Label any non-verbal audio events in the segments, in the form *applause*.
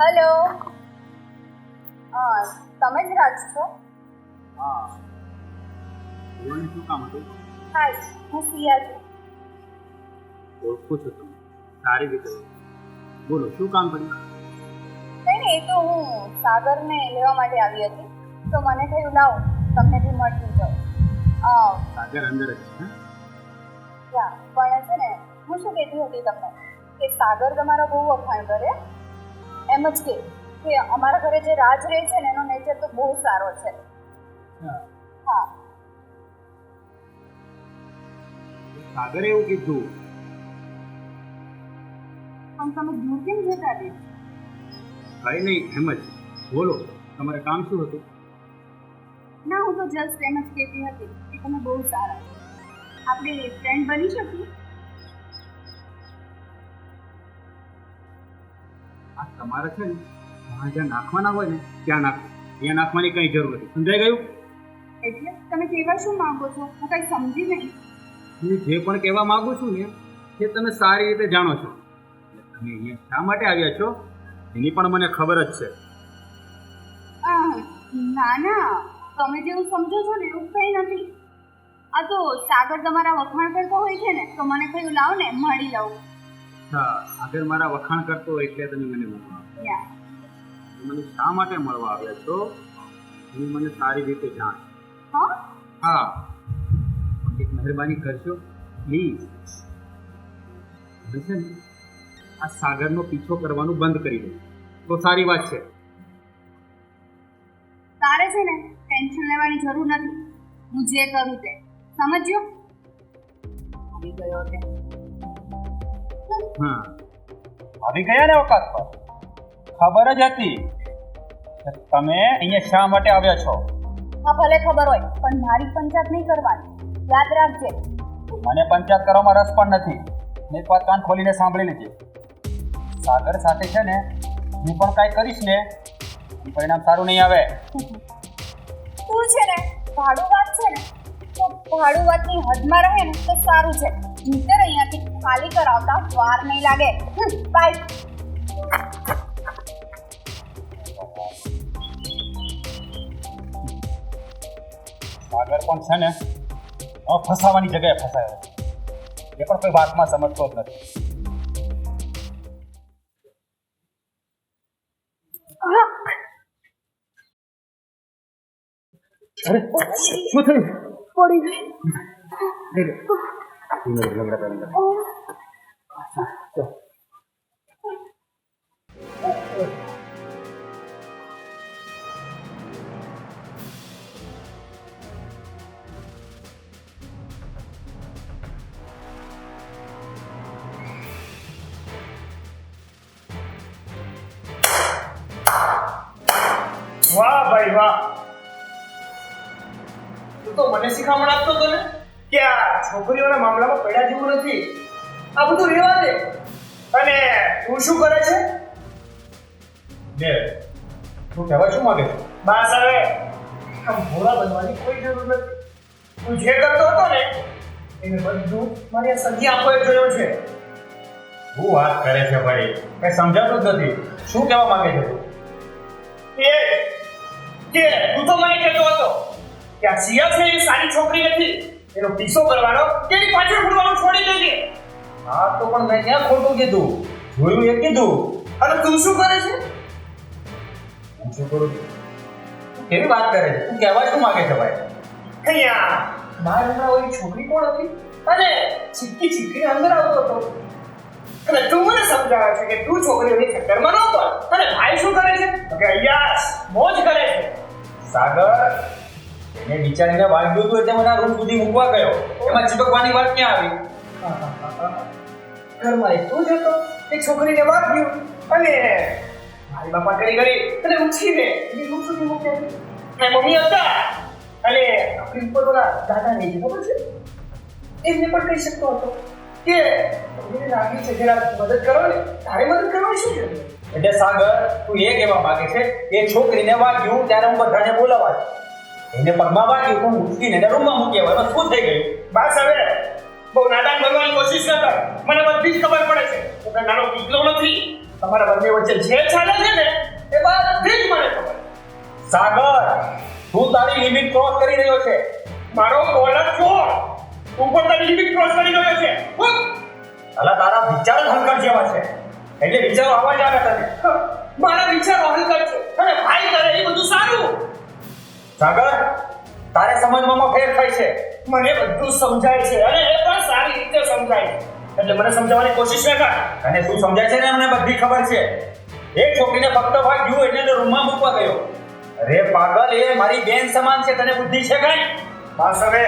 Hello. હા તમે જ રાજ છો? હા. બોલને શું કામ હતું? હાય હું સિયા છું. ઓળખું છું તમે. સારી રીતે બોલો શું કામ પડ્યું? કંઈ નહીં એ તો હું સાગરને લેવા માટે આવી હતી. તો મને થયું લાવો તમને બી મળતી જાઉં. સાગર અંદર જ છે પણ છે ને હું શું કહેતી હતી તમને? કે સાગર તમારો બહુ વખાણ કરે. એમ જ કે કે અમારા ઘરે જે રાજ રહે છે ને એનો નેચર તો બહુ સારો છે. હા. હા. સાગરે એવું કીધું. પણ તમે દૂર કેમ જતા રહે? કઈ નહીં એમ જ. બોલો તમારે કામ શું હતું? ના હું તો જસ્ટ એમ જ કહેતી હતી કે તમે બહુ સારા છો. આપણે ફ્રેન્ડ બની શકીએ? તમારે છે ને જ્યાં જ્યાં નાખવાના હોય ને ત્યાં નાખો. ત્યાં નાખવાની કંઈ જરૂર નથી. સમજાઈ ગયું? એટલે તમે કહેવા શું માંગો છો? હું કંઈ સમજી નહીં. હું જે પણ કહેવા માંગુ છું ને તે તમે સારી રીતે જાણો છો. તમે અહીંયા શા માટે આવ્યા છો? એની પણ મને ખબર જ છે. ના ના. તમે જેવું સમજો છો ને એવું કંઈ નથી. આ તો સાગર તમારા વખાણ કરતો હોય છે ને તો મને કહ્યું લાવ ને મળી લઉં હા સાગર મારા વખાણ કરતો એટલે તમે મને મળવા મને શા માટે મળવા આવ્યા છો? હું મને સારી રીતે જાણ. હા? એક મહેરબાની કરશો પ્લીઝ છે ને? આ સાગરનો પીછો કરવાનું બંધ કરી દો. તો સારી વાત છે. તારે છે ને ટેન્શન લેવાની જરૂર નથી. હું જે કરું તે. સમજ્યો? આવી ગયો તે. હા આવી ગયા ને અવકાશ પર? ખબર જ હતી કે તમે અહીંયા શા માટે આવ્યા છો? હા ભલે ખબર હોય પણ મારી પંચાયત નહીં કરવાની. યાદ રાખજે. મને પંચાયત કરવામાં રસ પણ નથી. મેં એક વાત કાન ખોલીને સાંભળી લેજે સાગર સાથે છે ને હું પણ કાંઈ કરીશ ને પરિણામ સારું નહીં આવે. તું છે ને ભાડું વાત છે ને તો ભાડું વાતની હદમાં રહે ને તો સારું છે. જીતર અહીંયાથી ખાલી કરાવતા વાર નહીં લાગે. બાય સાગર પણ છે ને ફસાવાની જગ્યાએ ફસાયો. એ પણ કોઈ વાતમાં સમજતો જ નથી. અરે શું થયું? પડી ગઈ. વાહ ભાઈ વાહ. તું તો મને શીખામણ આપતો હતો ને કે આ છોકરીઓના મામલામાં પડ્યા જેવું નથી. આ બધું રહેવા દે. અને તું શું કરે છે? બે. તું કહેવા શું માંગે છે? બસ હવે આમ ભોળા બનવાની કોઈ જરૂર નથી. તું જે કરતો હતો ને એને બધું મારી સંધિ આંખોએ જોયું છે. હું વાત કરે છે ભાઈ? કઈ સમજાતું જ નથી. શું કહેવા માંગે છે તું? એ કે તું તો મને કહેતો હતો કે આ સિયા છે એ સારી છોકરી નથી. એનો પીછો કરવાનો કે પાછળ ફરવાનું છોડી દેજે હા, તો પણ મેં ક્યાં ખોટું કીધું? જોયું એ કીધું. અને તું શું કરે છે? હું શું કરું? છું કેવી વાત કરે છે? તું કહેવા શું માંગે છે ભાઈ? અહીંયા. બહાર હમણાં ઓલી છોકરી કોણ હતી? અને છીપકી છીપકીને અંદર આવતો હતો. અને તું મને સમજાવે છે કે તું છોકરીઓની ચક્કરમાં ન પડ. અને ભાઈ શું કરે છે? કે અયાસ મોજ કરે છે. સાગર, એને વિચારીને વાગ્યું હતું એટલે મને રૂમ સુધી મૂકવા ગયો. એમાં ચીપકવાની વાત ક્યાં આવી? ઘરમાં એકલો જ હતો એ છોકરીને વાગ્યું અને મારી બાપા કરી કરી અને ઉછીને એની રૂમ સુધી મૂક્યા અને મમ્મી હતા અને આપણી ઉપર ઓલા દાદા ને ખબર છે? એમને પણ કહી શકતો હતો કે મને લાગી છે જરા મદદ કરો ને તારે મદદ કરવાની શું જરૂર એટલે સાગર તું એ કહેવા માંગે છે એ છોકરીને વાગ્યું ત્યારે હું બધાને બોલાવા એને પગમાં વાગ્યું હું ઉઠીને રૂમમાં મૂકી આવ્યો શું થઈ ગયું? બસ હવે બહુ નાદાન બનવાની કોશિશ ન કર. મને બધી જ ખબર પડે છે. તમે નાનો પીકલો નથી. તમારા બંને વચ્ચે જે ચાલે છે ને, એ બધી જ મને ખબર સાગર, તું તારી લિમિટ ક્રોસ કરી રહ્યો છે. મારો કોલર છોડ તું પણ તારી લિમિટ ક્રોસ કરી રહ્યો છે. અલા, તારા વિચાર હલકટ જેવા છે. એટલે વિચારો આવવા જ આવે તને. મારા વિચારો હલકટ છે. અને ભાઈ કરે એ બધું સારું. સાગર તારે સમજવામાં ફેર થાય છે. મને બધું સમજાય છે. અને એ પણ સારી રીતે સમજાય એટલે મને સમજાવવાની કોશિશ ના કર. અને શું સમજાય છે ને મને બધી ખબર છે. એક છોકરીને ફક્ત ગયું એટલે એને રૂમમાં મૂકવા ગયો. અરે પાગલ એ મારી બેન સમાન છે તને બુદ્ધિ છે કઈ? બસ હવે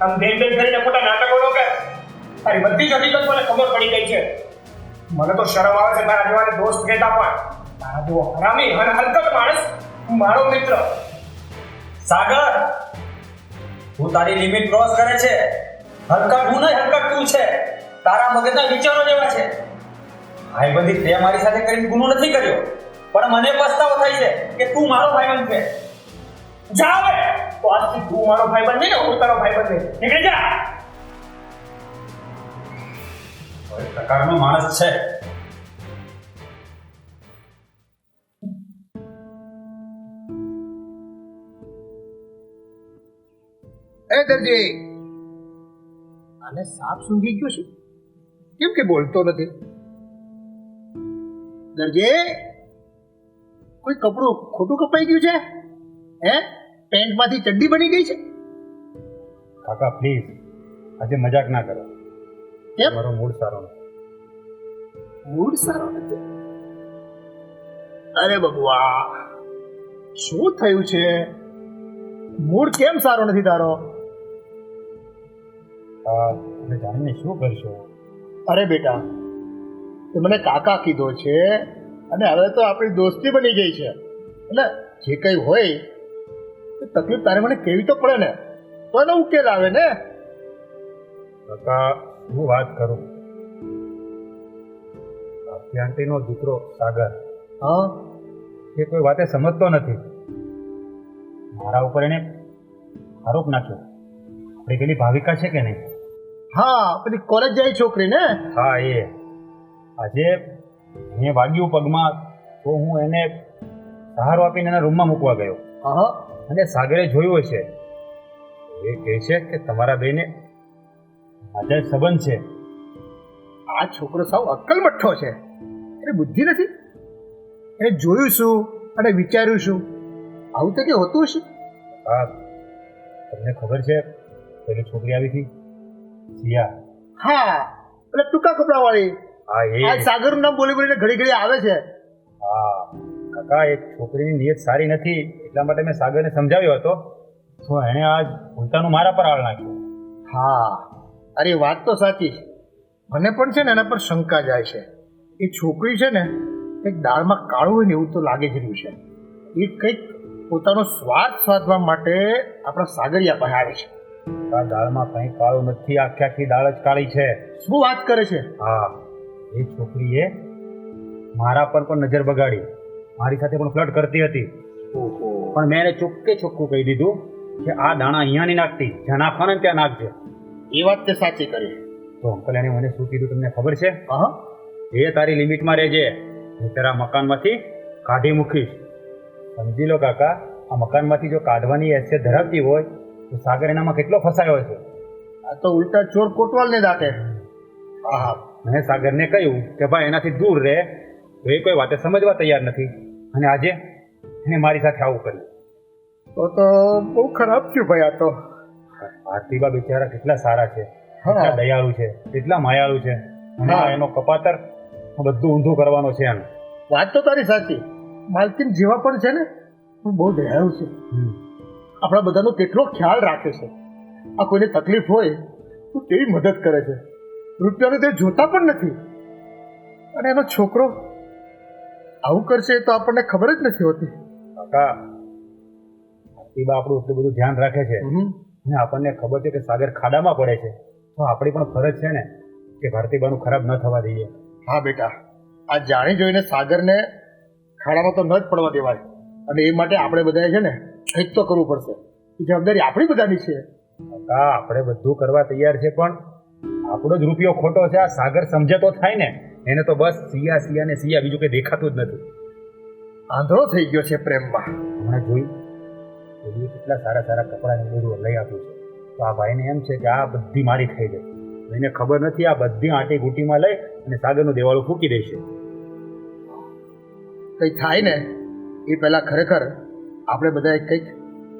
આમ બેન બેન કરીને ખોટા નાટકો ન કર. તારી બધી જ હકીકત મને ખબર પડી ગઈ છે. મને તો શરમ આવે છે મારા જેવાને દોસ્ત કહેતા પણ. તારા જો હરામી અને હલકટ માણસ મારો મિત્ર. સાગર તું તારી લિમિટ ક્રોસ કરે છે. હલકટ હું નહીં, હલકટ તું છે. તારા મગજના વિચારો જેવા છે. ભાઈબંધી તે મારી સાથે કરીને ગુનો નથી કર્યો. પણ મને પસ્તાવો થાય છે કે તું મારો ભાઈબંધ છે. જા હવે. તો આજથી તું મારો ભાઈબંધ નહીં ને, હું તારો ભાઈબંધ નહીં. નીકળી જા. પ્રકારનો માણસ છે. એ દરજી. અને સાપ સૂંઘી ગયો છે? કેમ કે બોલતો નથી? દરજી કોઈ કપડું ખોટું કપાઈ ગયું છે? હે? પેન્ટમાંથી ચડ્ડી બની ગઈ છે? કાકા પ્લીઝ આજે મજાક ના કરો. કેમ? મારો મૂડ સારો નથી. મૂડ સારો નથી? અરે બબુઆ શું થયું છે? મૂડ કેમ સારો નથી તારો? તમે જાણીને શું કરશો? અરે બેટા તે મને કાકા કીધો છે અને હવે તો આપણી દોસ્તી બની ગઈ છે. એટલે જે કંઈ હોય એ તકલીફ તારે મને કેવી તો પડે ને? તો એનો ઉકેલ આવે ને? કાકા હું વાત કરું. આંટીનો દીકરો સાગર. હા? એ કોઈ વાતે સમજતો નથી. મારા ઉપર એને આરોપ નાખ્યો. આપણી પેલી ભાવિકા છે કે નહીં? હા પેલી કોલેજ જાય છોકરી ને હા એ. આજે મેં વાગ્યું પગમાં તો હું એને સહારો આપીને એના રૂમમાં મૂકવા ગયો. હા અને સાગરે જોયું હશે. એ કહે છે કે તમારા બેને આજે સંબંધ છે. આ છોકરો સાવ અક્કલ મઠ્ઠો છે. એને બુદ્ધિ નથી? એને જોયું શું અને વિચાર્યું શું? આવું તો કે હોતું હશે? હા તમને ખબર છે પેલી છોકરી આવી હતી? સિયા હા એટલે ટૂંકા કપડા વાળી હા આ એ સાગરનું નામ બોલી બોલીને ઘડી ઘડી આવે છે. હા કાકા એક છોકરીની નિયત સારી નથી એટલા માટે મેં સાગરને સમજાવ્યો હતો. તો એણે આજ ઉલટાનું મારા પર આળ નાખ્યું. હા અરે વાત તો સાચી છે. મને પણ છે ને એના પર શંકા જાય છે. એ છોકરી છે ને કંઈક દાળમાં કાળું હોય ને એવું તો લાગે જ રહ્યું છે. એ કંઈક પોતાનો સ્વાદ સાધવા માટે આપણા સાગરિયા પાસે આવે છે. આ દાળમાં કંઈ કાળું નથી. આખી આખી દાળ જ કાળી છે. શું વાત કરે છે? હા એ છોકરીએ મારા પર પણ નજર બગાડી. મારી સાથે પણ ફ્લર્ટ કરતી હતી. પણ મેં એને ચોખ્ખે ચોખ્ખું કહી દીધું કે આ દાણા અહીંયા નહીં નાખતી. જ્યાં નાખવાના ત્યાં નાખજે. એ વાત તે સાચી કરી. તો અંકલ એને મને શું કીધું તમને ખબર છે? હા. એ તારી લિમિટમાં રહેજે. હું તારા મકાનમાંથી કાઢી મૂકીશ. સમજી લો કાકા આ મકાનમાંથી જો કાઢવાની હેસિયત ધરાવતી હોય તો સાગર એનામાં કેટલો ફસાયો છે આ તો ઉલટા ચોર કોટવાલને દાટે. આહા. મેં સાગરને કહ્યું કે ભાઈ એનાથી દૂર રહે. તો એ કોઈ વાતે સમજવા તૈયાર નથી. અને આજે એને મારી સાથે આવું કર્યું. તો તો બહુ ખરાબ થયું ભાઈ આ તો. આરતીબા બિચારા કેટલા સારા છે. કેટલા દયાળુ છે. કેટલા માયાળુ છે. એનો કપાતર બધું ઊંધું કરવાનો છે એમ. વાત તો તારી સાચી. માલકીન જેવા પણ છે ને બહુ દયાળુ છે. આપણા બધાનો કેટલો ખ્યાલ રાખે છે. આ કોઈને તકલીફ હોય તો તેવી મદદ કરે છે? રૂપિયાને તે જોતા પણ નથી. અને એનો છોકરો આવું કરશે તો આપણને ખબર જ નથી હોતી. કાકા ભારતીબા આપણું એટલું બધું ધ્યાન રાખે છે. અને આપણને ખબર છે કે સાગર ખાડામાં પડે છે. તો આપણી પણ ફરજ છે ને કે ભારતીબાનું ખરાબ ન થવા દઈએ. હા બેટા આ જાણી જોઈને સાગરને ખાડામાં તો ન જ પડવા દેવાય. અને એ માટે આપણે બધાએ છે ને કંઈક તો કરવું પડશે. એ જવાબદારી આપણી બધાની છે. કાકા આપણે બધું કરવા તૈયાર છે પણ આપણો જ રૂપિયો ખોટો છે આ સાગર સમજે તો થાય ને. એને તો બસ સિયા સિયા ને સિયા બીજું કંઈ દેખાતું જ નથી. આંધળો થઈ ગયો છે પ્રેમમાં. હમણાં જોયું એવી કેટલા સારા સારા કપડાં બધું લઈ આપ્યું છે. તો આ ભાઈને એમ છે કે આ બધી મારી થઈ ગઈ. એને ખબર નથી આ બધી આંટી ગુટીમાં લઈ અને સાગરનું દેવાળું ફૂકી દેશે. કંઈ થાય ને એ પહેલાં ખરેખર આપણે બધાએ કંઈક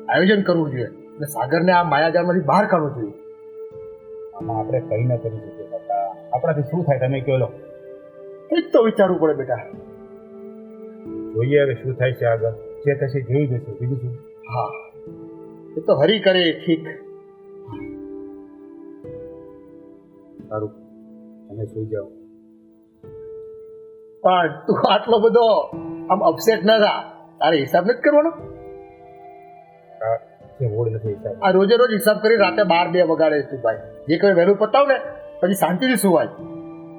આયોજન કરવું જોઈએ અને સાગરને આ માયાજાળમાંથી બહાર કાઢવું જોઈએ. આમાં આપણે કંઈ ન કરી શકીએ કાકા આપણાથી શું થાય તમે કહો લો. કંઈક તો વિચારવું પડે બેટા. જોઈએ હવે શું થાય છે આગળ. જે થશે જોઈ જશે બીજું શું? હા. એ તો હરી કરે, ઠીક. સારું. તમે સુઈ જાઓ. પણ તું આટલો બધો આમ અપસેટ ના થા. તારે હિસાબ નથી કરવાનો? આ નથી હિસાબ આ રોજે રોજ હિસાબ કરી રાતે બાર બે વગાડે તું ભાઈ. જે કોઈ વહેલું પતાવ ને પછી શાંતિથી સુવાય.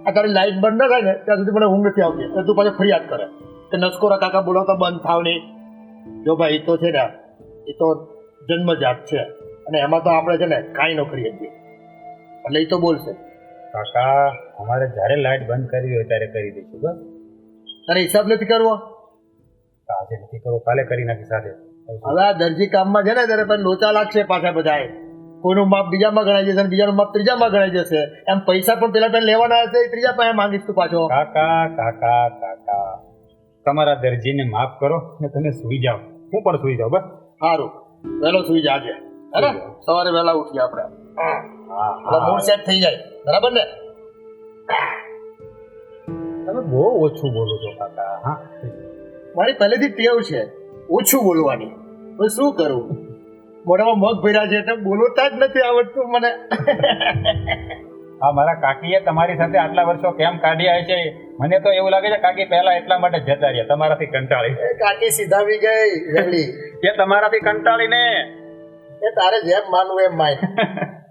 આ તારી લાઈટ બંધ ના થાય ને ત્યાં સુધી મને ઊંઘ નથી આવતી. તો તું પાછો ફરિયાદ કરે. કે નસકોરા કાકા બોલાવતા બંધ થાવ નહીં. જો ભાઈ એ તો છે ને એ તો જન્મજાત છે. અને એમાં તો આપણે છે ને કાંઈ ન કરીએ છીએ એટલે એ તો બોલશે. કાકા અમારે જ્યારે લાઈટ બંધ કરવી હોય ત્યારે કરી દઈશું બસ. તારે હિસાબ નથી કરવો? આજે નથી કરવો કાલે કરી નાખી સાથે હવે આ દરજી કામમાં છે ને ત્યારે પણ લોચા લાગશે પાછા બધાએ. કોઈનું માપ બીજામાં ગણાઈ જશે અને બીજાનું માપ ત્રીજામાં ગણાઈ જશે. એમ પૈસા પણ પેલા પેલા લેવાના હશે ત્રીજા પાસે માંગીશ તું પાછો. કાકા કાકા કાકા. તમારા દરજીને માફ કરો ને તમે સુઈ જાઓ. હું પણ સુઈ જાઉં બસ. સારું વહેલો સુઈ જાજે હે સવારે વહેલા ઉઠીએ આપણે. હા મૂડ સેટ થઈ જાય. બરાબર ને? તમે બહુ ઓછું બોલો છો કાકા. હા. મારી પહેલેથી ટેવ છે. ઓછું બોલવાની. હવે શું કરું? મોઢામાં મગ ભર્યા છે એટલે બોલતા જ નથી આવડતું મને. હા મારા કાકીએ તમારી સાથે આટલા વર્ષો કેમ કાઢ્યા છે? મને તો એવું લાગે છે કાકી પહેલા એટલા માટે જતા રહ્યા તમારાથી કંટાળી. કાકી સીધાવી ગઈ વેલી એ તમારાથી કંટાળીને. એ તારે જેમ માનવું એમ માય. *laughs*